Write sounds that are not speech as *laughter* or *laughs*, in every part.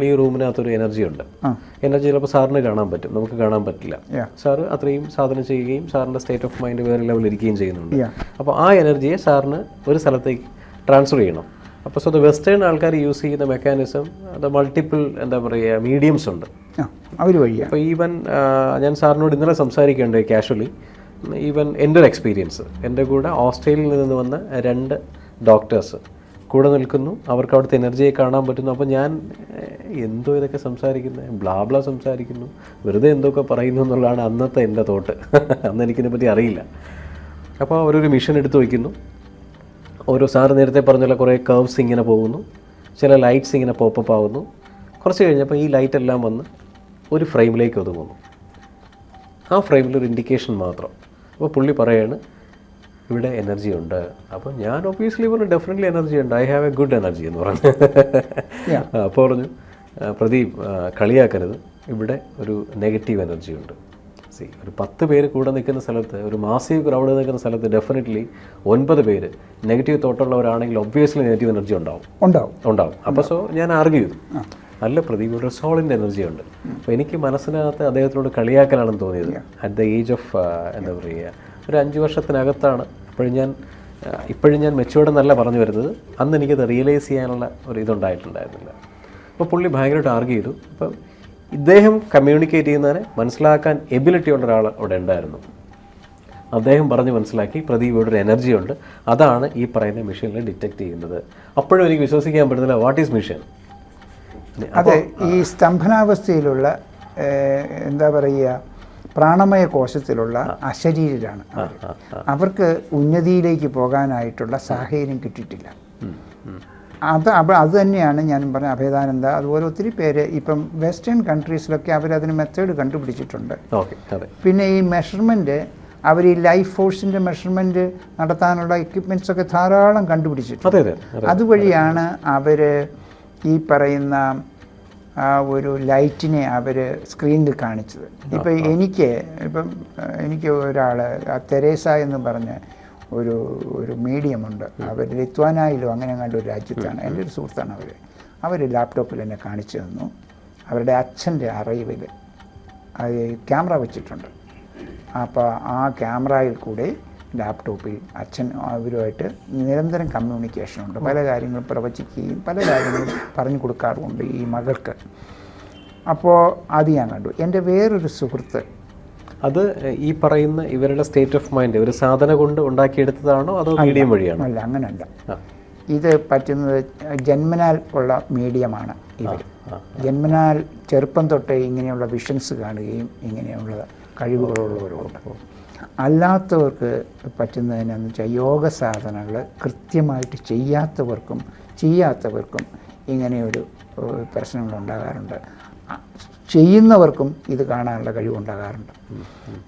ഈ റൂമിനകത്തൊരു എനർജി ഉണ്ട്. എനർജി ചിലപ്പോൾ സാറിന് കാണാൻ പറ്റും. നമുക്ക് കാണാൻ പറ്റില്ല. സാർ സാറ് അത്രയും സാധനം ചെയ്യുകയും സാറിന്റെ സ്റ്റേറ്റ് ഓഫ് മൈൻഡ് വേറെ ലെവലിൽ ഇരിക്കുകയും ചെയ്യുന്നുണ്ട്. അപ്പോൾ ആ എനർജിയെ സാറിന് ഒരു സ്ഥലത്തേക്ക് ട്രാൻസ്ഫർ ചെയ്യണം. അപ്പോൾ സോ ദ വെസ്റ്റേൺ ആൾക്കാർ യൂസ് ചെയ്യുന്ന മെക്കാനിസം അത് മൾട്ടിപ്പിൾ എന്താ പറയുക മീഡിയംസ് ഉണ്ട്. അവർ വഴി അപ്പോൾ ഈവൻ ഞാൻ സാറിനോട് ഇന്നലെ സംസാരിക്കേണ്ടത് കാഷ്വലി ഈവൻ എന്റെ ഒരു എക്സ്പീരിയൻസ് എന്റെ കൂടെ ഓസ്ട്രേലിയയിൽ നിന്ന് വന്ന രണ്ട് ഡോക്ടേഴ്സ് കൂടെ നിൽക്കുന്നു. അവർക്ക് അവിടുത്തെ എനർജിയെ കാണാൻ പറ്റുന്നു. അപ്പോൾ ഞാൻ എന്തോ ഇതൊക്കെ സംസാരിക്കുന്നത് ബ്ലാബ്ല സംസാരിക്കുന്നു. വെറുതെ എന്തൊക്കെ പറയുന്നു എന്നുള്ളതാണ് അന്നത്തെ എന്റെ തോട്ട്. *laughs* അന്ന് എനിക്കിതിനെപ്പറ്റി അറിയില്ല. അപ്പോൾ അവരൊരു മിഷൻ എടുത്തു വയ്ക്കുന്നു. ഓരോ സാറ് നേരത്തെ പറഞ്ഞ കുറേ കർവ്സ് ഇങ്ങനെ പോകുന്നു. ചില ലൈറ്റ്സ് ഇങ്ങനെ പോപ്പപ്പ് ആവുന്നു. കുറച്ച് കഴിഞ്ഞപ്പോൾ ഈ ലൈറ്റ് എല്ലാം വന്ന് ഒരു ഫ്രെയിമിലേക്ക് ഒതുങ്ങുന്നു. ആ ഫ്രെയിമിൽ ഒരു ഇൻഡിക്കേഷൻ മാത്രം. അപ്പോൾ പുള്ളി പറയാണ് ഇവിടെ എനർജി ഉണ്ട്. അപ്പോൾ ഞാൻ ഒബ്വിയസ്ലി പറഞ്ഞു ഡെഫിനറ്റ്ലി എനർജി ഉണ്ട്. I have a good energy എന്ന് പറഞ്ഞു. അപ്പോൾ പറഞ്ഞു പ്രദീപ് കളിയാക്കരുത്. ഇവിടെ ഒരു നെഗറ്റീവ് എനർജി ഉണ്ട്. സി ഒരു പത്ത് പേര് കൂടെ നിൽക്കുന്ന സ്ഥലത്ത് ഒരു മാസീവ് ക്രൗഡ് നിൽക്കുന്ന സ്ഥലത്ത് ഡെഫിനറ്റ്ലി ഒൻപത് പേര് നെഗറ്റീവ് തോട്ടുള്ളവരാണെങ്കിൽ ഒബ്വിയസ്ലി നെഗറ്റീവ് എനർജി ഉണ്ടാവും. ഉണ്ടാവും. ഉണ്ടാവും. അപ്പോൾ സോ ഞാൻ ആർഗ്യൂ ചെയ്തു. നല്ല പ്രദീപ് ഒരു സോളിന്റെ എനർജി ഉണ്ട്. അപ്പോൾ എനിക്ക് മനസ്സിനകത്ത് അദ്ദേഹത്തിനോട് കളിയാക്കലാണെന്ന് തോന്നിയത്. അറ്റ് ദ ഏജ് ഓഫ് എന്താ പറയുക ഒരു അഞ്ച് വർഷത്തിനകത്താണ് ഇപ്പോഴും ഞാൻ ഇപ്പോഴും ഞാൻ മെച്ചുവേർഡ് എന്നല്ല പറഞ്ഞു വരുന്നത്. അന്ന് എനിക്കത് റിയലൈസ് ചെയ്യാനുള്ള ഒരു ഇതുണ്ടായിട്ടുണ്ടായിരുന്നില്ല. അപ്പോൾ പുള്ളി ഭയങ്കരമായിട്ട് ആർഗ്യൂ ചെയ്തു. അപ്പം ഇദ്ദേഹം കമ്മ്യൂണിക്കേറ്റ് ചെയ്യുന്നതിനെ മനസ്സിലാക്കാൻ എബിലിറ്റി ഉള്ള ഒരാൾ അവിടെ ഉണ്ടായിരുന്നു. അദ്ദേഹം പറഞ്ഞ് മനസ്സിലാക്കി പ്രദീപ് ഇവിടെ ഒരു എനർജി ഉണ്ട്. അതാണ് ഈ പറയുന്ന മെഷീനിൽ ഡിറ്റക്ട് ചെയ്യുന്നത്. അപ്പോഴും എനിക്ക് വിശ്വസിക്കാൻ പറ്റുന്നില്ല വാട്ട് ഈസ് മെഷീൻ അതെ ഈ സ്തംഭനാവസ്ഥയിലുള്ള എന്താ പറയുക പ്രാണമയ കോശത്തിലുള്ള അശരീരരാണ് അവർ. അവർക്ക് ഉന്നതിയിലേക്ക് പോകാനായിട്ടുള്ള സാഹചര്യം കിട്ടിയിട്ടില്ല. അത് അപ്പോൾ അത് തന്നെയാണ് ഞാൻ പറഞ്ഞ അഭേദാനന്ദ അതുപോലെ ഒത്തിരി പേര് ഇപ്പം വെസ്റ്റേൺ കൺട്രീസിലൊക്കെ അവരതിന് മെത്തേഡ് കണ്ടുപിടിച്ചിട്ടുണ്ട്. പിന്നെ ഈ മെഷർമെന്റ് അവർ ഈ ലൈഫ് ഫോഴ്സിന്റെ മെഷർമെന്റ് നടത്താനുള്ള എക്യുപ്മെന്റ്സ് ഒക്കെ ധാരാളം കണ്ടുപിടിച്ചിട്ടുണ്ട്. അതെ അതെ അതെ. അതുവഴിയാണ് അവർ ഈ പറയുന്ന ആ ഒരു ലൈറ്റിനെ അവർ സ്ക്രീനിൽ കാണിച്ചത്. ഇപ്പം എനിക്ക് ഇപ്പം എനിക്ക് ഒരാൾ ആ തെരേസ എന്ന് പറഞ്ഞ ഒരു ഒരു മീഡിയം ഉണ്ട് അവർ ലിത്വാനായിലും അങ്ങനെ കണ്ട ഒരു രാജ്യത്താണ്. എന്റെ ഒരു സുഹൃത്താണ് അവർ അവർ ലാപ്ടോപ്പിൽ എന്നെ കാണിച്ചു തന്നു. അവരുടെ അച്ഛന്റെ അറിവിൽ അത് ക്യാമറ വെച്ചിട്ടുണ്ട്. അപ്പോൾ ആ ക്യാമറയിൽ കൂടെ ലാപ്ടോപ്പിൽ അച്ഛൻ അവരുമായിട്ട് നിരന്തരം കമ്മ്യൂണിക്കേഷൻ ഉണ്ട്. പല കാര്യങ്ങളും പ്രവചിക്കുകയും പല കാര്യങ്ങളും പറഞ്ഞു കൊടുക്കാറുമുണ്ട് ഈ മകൾക്ക്. അപ്പോൾ അത് ഞാൻ കണ്ടു. എന്റെ വേറൊരു സുഹൃത്ത് അത് ഈ പറയുന്ന ഇവരുടെ സ്റ്റേറ്റ് ഓഫ് മൈൻഡ് ഒരു സാധന കൊണ്ട് ഉണ്ടാക്കിയെടുത്തതാണോ അതോ മീഡിയം വഴിയാണോ? അല്ല അങ്ങനെയല്ല അല്ല ഇത് പറ്റുന്നത് ജന്മനാൽ ഉള്ള മീഡിയമാണ് ഇവർ. ജന്മനാൽ ചെറുപ്പം തൊട്ടേ ഇങ്ങനെയുള്ള വിഷൻസ് കാണുകയും ഇങ്ങനെയുള്ള കഴിവുകളുള്ളവരുണ്ട് അല്ലാത്തവർക്ക് പറ്റുന്നതിനെന്ന് വെച്ചാൽ യോഗ സാധനങ്ങൾ കൃത്യമായിട്ട് ചെയ്യാത്തവർക്കും ചെയ്യാത്തവർക്കും ഇങ്ങനെയൊരു പ്രശ്നങ്ങൾ പ്രശ്നങ്ങളുണ്ടാകാറുണ്ട് ചെയ്യുന്നവർക്കും ഇത് കാണാനുള്ള കഴിവുണ്ടാകാറുണ്ട്.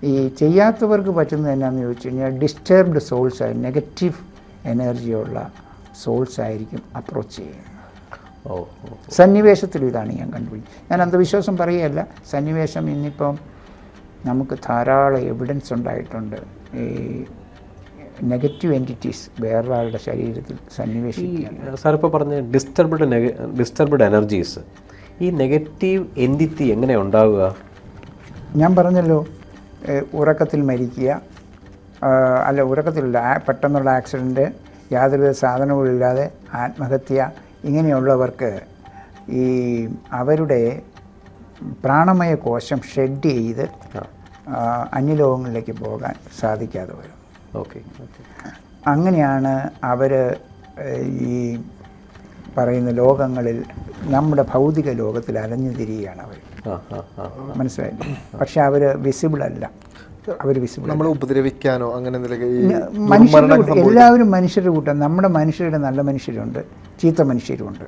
ഈ ചെയ്യാത്തവർക്ക് പറ്റുന്നത് എന്നാന്ന് ചോദിച്ചു കഴിഞ്ഞാൽ ഡിസ്റ്റർബ്ഡ് സോൾസ് ആയി നെഗറ്റീവ് എനർജിയുള്ള സോൾസ് ആയിരിക്കും അപ്രോച്ച് ചെയ്യുന്നത്. ഓ ഓ ഇതാണ് ഞാൻ കണ്ടുപിടിച്ചത്. ഞാൻ അന്ധവിശ്വാസം പറയുകയല്ല. സന്നിവേശം ഇന്നിപ്പം നമുക്ക് ധാരാളം എവിഡൻസ് ഉണ്ടായിട്ടുണ്ട്. ഈ നെഗറ്റീവ് എന്റിറ്റീസ് വേറൊരാളുടെ ശരീരത്തിൽ സന്നിവേശിക്കുക സാർ ഇപ്പോൾ പറഞ്ഞ ഡിസ്റ്റർബ്ഡ് ഡിസ്റ്റർബ്ഡ് എനർജീസ് ഈ നെഗറ്റീവ് എന്റിറ്റി എങ്ങനെ ഉണ്ടാവുക? ഞാൻ പറഞ്ഞല്ലോ ഉറക്കത്തിൽ മരിക്കുക അല്ല ഉറക്കത്തിലുള്ള പെട്ടെന്നുള്ള ആക്സിഡന്റ് യാതൊരുവിധ സാധനവുമില്ലാതെ ആത്മഹത്യ ഇങ്ങനെയുള്ളവർക്ക് ഈ അവരുടെ പ്രാണമയ കോശം ഷെഡ് ചെയ്ത് അന്യലോകങ്ങളിലേക്ക് പോകാൻ സാധിക്കാതെ വരും. ഓക്കെ. അങ്ങനെയാണ് അവർ ഈ പറയുന്ന ലോകങ്ങളിൽ നമ്മുടെ ഭൗതിക ലോകത്തിൽ അലഞ്ഞു തിരിയുകയാണ് അവർ മനസ്സിലായില്ലേ? പക്ഷെ അവർ വിസിബിൾ അല്ല. അവർ വിസിബിൾ നമ്മളെ ഉപദ്രവിക്കാനോ അങ്ങനെ മനുഷ്യരുടെ എല്ലാവരും മനുഷ്യരുടെ കൂട്ടം. നമ്മുടെ മനുഷ്യരുടെ നല്ല മനുഷ്യരുണ്ട്. ചീത്ത മനുഷ്യരുമുണ്ട്.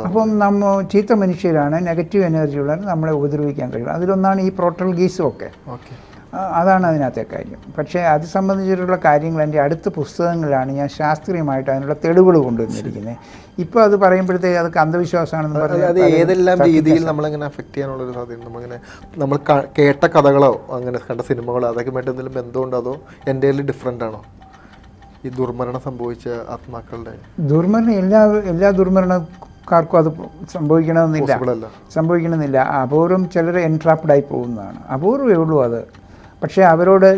അപ്പൊ നമ്മ ചീത്ത മനുഷ്യരാണ് നെഗറ്റീവ് എനർജി ഉള്ളവർ നമ്മളെ ഉപദ്രവിക്കാൻ കഴിയും. അതിലൊന്നാണ് ഈ പ്രോട്ടൽ ഗീസും ഒക്കെ. ഓക്കെ. അതാണ് അതിനകത്തെ കാര്യം. പക്ഷേ അത് സംബന്ധിച്ചിട്ടുള്ള കാര്യങ്ങൾ എന്റെ അടുത്ത പുസ്തകങ്ങളിലാണ് ഞാൻ ശാസ്ത്രീയമായിട്ട് അതിനുള്ള തെളിവുകൾ കൊണ്ടുവന്നിരിക്കുന്നത്. ഇപ്പോൾ അത് പറയുമ്പോഴത്തേക്ക് അതൊക്കെ അന്ധവിശ്വാസമാണെന്ന് അത് ഏതെല്ലാം രീതിയിൽ നമ്മളിങ്ങനെ അഫക്റ്റ് ചെയ്യാനുള്ള ഒരു സാധ്യത നമ്മളിങ്ങനെ നമ്മൾ കേട്ട കഥകളോ അങ്ങനെ കണ്ട സിനിമകളോ അതൊക്കെ മറ്റേ എന്തെങ്കിലും ബന്ധമുണ്ടോ? അതോ എന്റെ ഡിഫറെന്റ് ആണോ? ഈ ദുർമരണം സംഭവിച്ച ആത്മാക്കളുടെ ദുർമരണം എല്ലാ എല്ലാ ദുർമരണ ആൾക്കാർക്കും അത് സംഭവിക്കണമെന്നില്ല. സംഭവിക്കണമെന്നില്ല. അപൂർവം ചിലർ എൻട്രാപ്ഡായി പോകുന്നതാണ്. അപൂർവമേ ഉള്ളൂ അത്. പക്ഷേ അവരോട്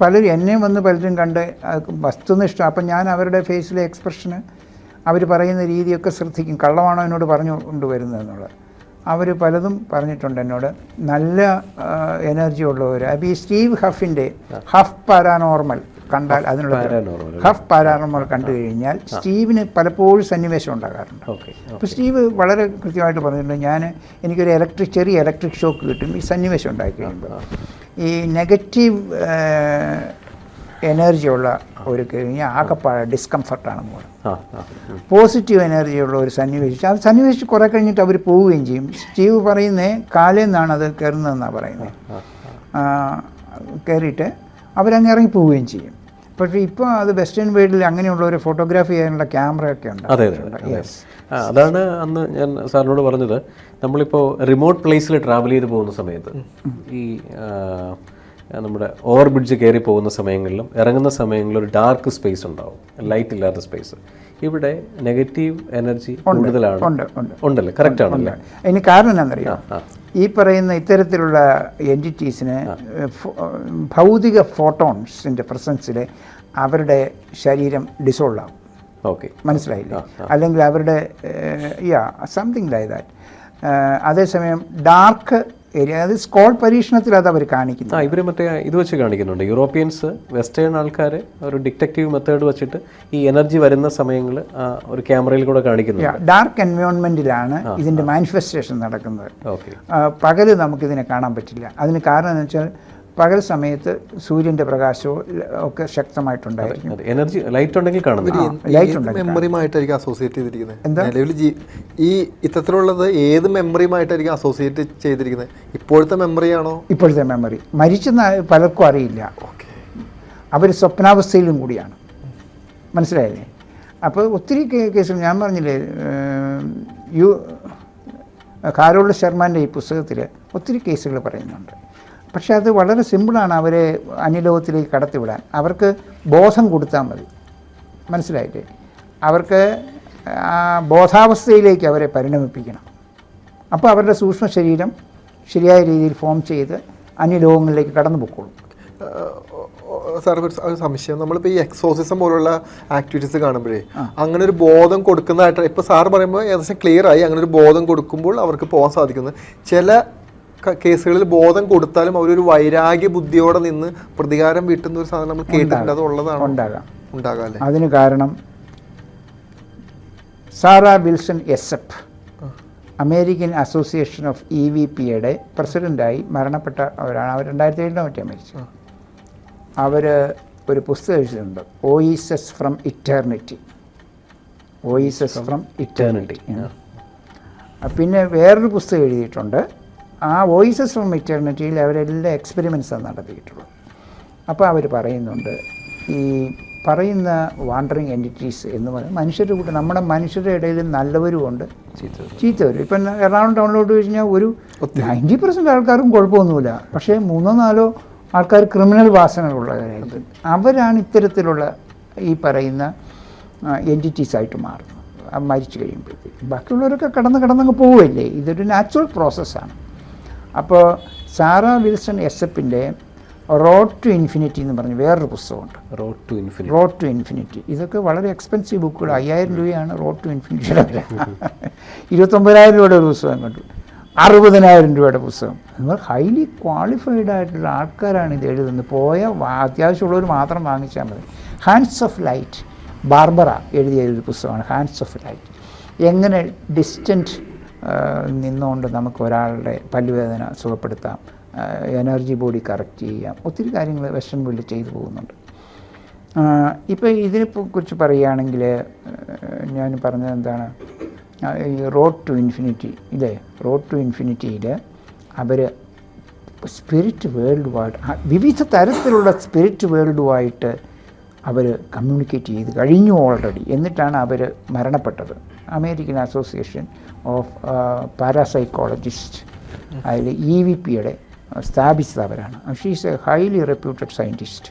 പലരും എന്നെ വന്ന് പലരും കണ്ട് വസ്തുനിഷ്ഠം. അപ്പം ഞാൻ അവരുടെ ഫേസിലെ എക്സ്പ്രഷന് അവർ പറയുന്ന രീതിയൊക്കെ ശ്രദ്ധിക്കും. കള്ളമാണോ എന്നോട് പറഞ്ഞു കൊണ്ടുവരുന്നതെന്നുള്ളത് അവർ പലതും പറഞ്ഞിട്ടുണ്ട് എന്നോട്. നല്ല എനർജി ഉള്ളവർ അപ്പോൾ ഈ സ്റ്റീവ് ഹഫിന്റെ ഹഫ് പാരാനോർമൽ. കണ്ടാൽ അതിനുള്ള ഹഫ് പാരാനോർമൽ കണ്ടു കഴിഞ്ഞാൽ സ്റ്റീവിന് പലപ്പോഴും സന്നിവേശം ഉണ്ടാകാറുണ്ട്. ഓക്കെ അപ്പോൾ സ്റ്റീവ് വളരെ കൃത്യമായിട്ട് പറഞ്ഞിട്ടുണ്ട് ഞാൻ എനിക്കൊരു ഇലക്ട്രിക് ചെറിയ ഇലക്ട്രിക് ഷോക്ക് കിട്ടും ഈ സന്നിവേശം ഉണ്ടായി കഴിയുമ്പോൾ. ഈ നെഗറ്റീവ് എനർജിയുള്ള ഒരു കഴിഞ്ഞാൽ ആകെപ്പാഴ ഡിസ്കംഫർട്ടാണ് ഉം. പോസിറ്റീവ് എനർജിയുള്ള ഒരു സന്നിവേശിച്ച് അത് സന്നിവേശിച്ച് കുറേ കഴിഞ്ഞിട്ട് അവർ പോവുകയും ചെയ്യും. സ്റ്റീവ് പറയുന്നേ കാലിൽ നിന്നാണ് അത് കയറുന്നതെന്നാണ് പറയുന്നത് കയറിയിട്ട് അവരങ്ങ് ഇറങ്ങി പോവുകയും ചെയ്യും. പക്ഷേ ഇപ്പോൾ അത് വെസ്റ്റേൺ വേൾഡിൽ അങ്ങനെയുള്ള ഒരു ഫോട്ടോഗ്രാഫി ചെയ്യാനുള്ള ക്യാമറയൊക്കെ ഉണ്ട്. അതെ അതെ അതാണ് അന്ന് ഞാൻ സാറിനോട് പറഞ്ഞത്. നമ്മളിപ്പോൾ റിമോട്ട് പ്ലേസിൽ ട്രാവൽ ചെയ്ത് പോകുന്ന സമയത്ത് ഈ നമ്മുടെ ഓവർ ബ്രിഡ്ജ് കയറി പോകുന്ന സമയങ്ങളിലും ഇറങ്ങുന്ന സമയങ്ങളിലും ഒരു ഡാർക്ക് സ്പേസ് ഉണ്ടാവും. ലൈറ്റ് ഇല്ലാത്ത സ്പേസ് ഇവിടെ നെഗറ്റീവ് എനർജി കൂടുതലാണ്. ഉണ്ട് ഉണ്ട്. ഉണ്ടല്ലേ? കറക്റ്റ് ആണല്ലേ? അതിന് കാരണം എന്താണെന്നറിയാം. ഈ പറയുന്ന ഇത്തരത്തിലുള്ള എന്റിറ്റീസിന് ഭൗതിക ഫോട്ടോൺസിന്റെ പ്രസൻസിൽ അവരുടെ ശരീരം ഡിസോൾവ് ആവും. ഓക്കെ മനസ്സിലായില്ലേ? അല്ലെങ്കിൽ അവരുടെ യാ സംതിങ് ലൈ ദാറ്റ് അതേസമയം ഡാർക്ക് ഏരിയ അത് സ്കോൾ പരീക്ഷണത്തിൽ അത് അവർ കാണിക്കുന്നു. ആ ഇവർ മറ്റേ ഇത് വെച്ച് കാണിക്കുന്നുണ്ട്. യൂറോപ്യൻസ് വെസ്റ്റേൺ ആൾക്കാർ ഒരു ഡിറ്റക്റ്റീവ് മെത്തേഡ് വെച്ചിട്ട് ഈ എനർജി വരുന്ന സമയങ്ങൾ ഒരു ക്യാമറയിൽ കൂടെ കാണിക്കുന്നു ഡാർക്ക് എൻവയോൺമെന്റിലാണ് ഇതിന്റെ മാനിഫെസ്റ്റേഷൻ നടക്കുന്നത്. ഓക്കെ പകൽ നമുക്കിതിനെ കാണാൻ പറ്റില്ല. അതിന് കാരണം എന്ന് വെച്ചാൽ പകൽ സമയത്ത് സൂര്യന്റെ പ്രകാശവും ഒക്കെ ശക്തമായിട്ടുണ്ടായിരിക്കും. അതെ എനർജി ലൈറ്റ് ഉണ്ടെങ്കിൽ കാണുന്നത്. മെമ്മറിയുമായിട്ടായിരിക്കും അസോസിയേറ്റ് ചെയ്തിരിക്കുന്നത്? എന്താ? നിലവിൽ ഈ ഇത്തരത്തിലുള്ളത് ഏത് മെമ്മറിയുമായിട്ടായിരിക്കും അസോസിയേറ്റ് ചെയ്തിരിക്കുന്നത്? ഇപ്പോഴത്തെ മെമ്മറിയാണോ ഇപ്പോഴത്തെ മെമ്മറി മരിച്ചെന്ന് പലർക്കും അറിയില്ല. അവർ സ്വപ്നാവസ്ഥയിലും കൂടിയാണ്. മനസ്സിലായില്ലേ? അപ്പോൾ ഒത്തിരി കേസുകൾ ഞാൻ പറഞ്ഞില്ലേ യു കാരോൾ ശർമാന്റെ ഈ പുസ്തകത്തിൽ ഒത്തിരി കേസുകൾ പറയുന്നുണ്ട്. പക്ഷേ അത് വളരെ സിമ്പിളാണ് അവരെ അന്യലോകത്തിലേക്ക് കടത്തിവിടാൻ. അവർക്ക് ബോധം കൊടുത്താൽ മതി. മനസ്സിലായില്ലേ? അവർക്ക് ബോധാവസ്ഥയിലേക്ക് അവരെ പരിണമിപ്പിക്കണം. അപ്പോൾ അവരുടെ സൂക്ഷ്മ ശരീരം ശരിയായ രീതിയിൽ ഫോം ചെയ്ത് അന്യലോകങ്ങളിലേക്ക് കടന്നു പൊക്കോളും. സാർ ഒരു സംശയം. നമ്മളിപ്പോൾ ഈ എക്സോസിസം പോലുള്ള ആക്ടിവിറ്റീസ് കാണുമ്പോഴേ അങ്ങനെ ഒരു ബോധം കൊടുക്കുന്നതായിട്ട് ഇപ്പോൾ സാർ പറയുമ്പോൾ ഏകദേശം ക്ലിയർ ആയി അങ്ങനെ ഒരു ബോധം കൊടുക്കുമ്പോൾ അവർക്ക് പോകാൻ സാധിക്കുന്നത് ചില കേസുകളിൽ ബോധം കൊടുത്താലും അവരൊരു വൈരാഗ്യ ബുദ്ധിയോടെ നിന്ന് പ്രതികാരം വീട്ടുന്ന ഒരു സാധനം നമ്മൾ കേട്ടിട്ടുണ്ട്. അത് ഉള്ളതാണ്? ഉണ്ടാകാം. ഉണ്ടാകാം അല്ലേ? അതിന് കാരണം Sarah Wilson S F American Association of E V പിയുടെ പ്രസിഡന്റായി മരണപ്പെട്ട അവരാണ്. അവർ രണ്ടായിരത്തി ഏഴിലോ മറ്റേ മരിച്ചു അവർ ഒരു പുസ്തകം എഴുതിയിട്ടുണ്ട്. ഓയിസസ് ഫ്രം ഇറ്റേർണിറ്റി ഓയിസസ് ഫ്രം ഇറ്റേർണിറ്റി പിന്നെ വേറൊരു പുസ്തകം എഴുതിയിട്ടുണ്ട്. ആ വോയിസസ് ഫ്രം ഇറ്റേണിറ്റിയിൽ അവരെല്ലാം എക്സ്പെരിമെൻസാണ് നടത്തിയിട്ടുള്ളത്. അപ്പോൾ അവർ പറയുന്നുണ്ട് ഈ പറയുന്ന വാണ്ടറിങ് എന്റിറ്റീസ് എന്ന് പറയുന്നത് മനുഷ്യരുടെ കൂട്ടം നമ്മുടെ മനുഷ്യരുടെ ഇടയിൽ നല്ലവരും ഉണ്ട് ചീത്തവരും. ഇപ്പം എറണാകുളം ടൗണിലോട്ട് കഴിഞ്ഞാൽ ഒരു നയന്റി പെർസെന്റ് ആൾക്കാർക്കും കുഴപ്പമൊന്നുമില്ല. പക്ഷേ മൂന്നോ നാലോ ആൾക്കാർ ക്രിമിനൽ വാസനകളുള്ളവരായിരിക്കും. അവരാണ് ഇത്തരത്തിലുള്ള ഈ പറയുന്ന എന്റിറ്റീസ് ആയിട്ട് മാറുന്നത്. മരിച്ചു കഴിയുമ്പോഴത്തേക്ക്. ബാക്കിയുള്ളവരൊക്കെ കടന്ന് കടന്നങ്ങ് പോവുമല്ലേ ഇതൊരു നാച്ചുറൽ പ്രോസസ്സാണ് അപ്പോൾ സാറ വിൽസൺ എസ് എഫിന്റെ റോഡ് ടു ഇൻഫിനിറ്റി എന്ന് പറഞ്ഞ് വേറൊരു പുസ്തകമുണ്ട്. Road to infinity. Road to infinity. ഇതൊക്കെ വളരെ എക്സ്പെൻസീവ് ബുക്കുകൾ അയ്യായിരം രൂപയാണ് റോഡ് ടു ഇൻഫിനിറ്റിയുടെ *laughs* വില. ഇരുപത്തൊമ്പതിനായിരം രൂപയുടെ ഒരു പുസ്തകം കണ്ടു. അറുപതിനായിരം രൂപയുടെ പുസ്തകം. നിങ്ങൾ ഹൈലി ക്വാളിഫൈഡ് ആയിട്ടുള്ള ആൾക്കാരാണ് ഇത് എഴുതുന്നത്. പോയ അത്യാവശ്യമുള്ളവർ മാത്രം വാങ്ങിച്ചാൽ മതി. ഹാൻഡ്സ് ഓഫ് ലൈറ്റ് ബാർബറ എഴുതിയ ഒരു പുസ്തകമാണ് ഹാൻഡ്സ് ഓഫ് ലൈറ്റ് എങ്ങനെ ഡിസ്റ്റന്റ് നിന്നുകൊണ്ട് നമുക്ക് ഒരാളുടെ പല്ലുവേദന സുഖപ്പെടുത്താം. എനർജി ബോഡി കറക്റ്റ് ചെയ്യാം. ഒത്തിരി കാര്യങ്ങൾ വെസ്റ്റേൺ വേൾഡിൽ ചെയ്തു പോകുന്നുണ്ട്. ഇപ്പോൾ ഇതിനെ കുറിച്ച് പറയുകയാണെങ്കിൽ ഞാൻ പറഞ്ഞത് എന്താണ്? ഈ റോഡ് ടു ഇൻഫിനിറ്റി ഇല്ലേ? റോഡ് ടു ഇൻഫിനിറ്റിയിൽ അവർ സ്പിരിറ്റ് വേൾഡ് വേൾഡുമായിട്ട് വിവിധ തരത്തിലുള്ള സ്പിരിറ്റ് വേൾഡുമായിട്ട് അവർ കമ്മ്യൂണിക്കേറ്റ് ചെയ്ത് കഴിഞ്ഞു ഓൾറെഡി എന്നിട്ടാണ് അവർ മരണപ്പെട്ടത്. അമേരിക്കൻ അസോസിയേഷൻ ഓഫ് പാരാസൈക്കോളജിസ്റ്റ് അതിൽ ഇ വി പിയുടെ സ്ഥാപിച്ചത് അവരാണ്. She's a highly reputed scientist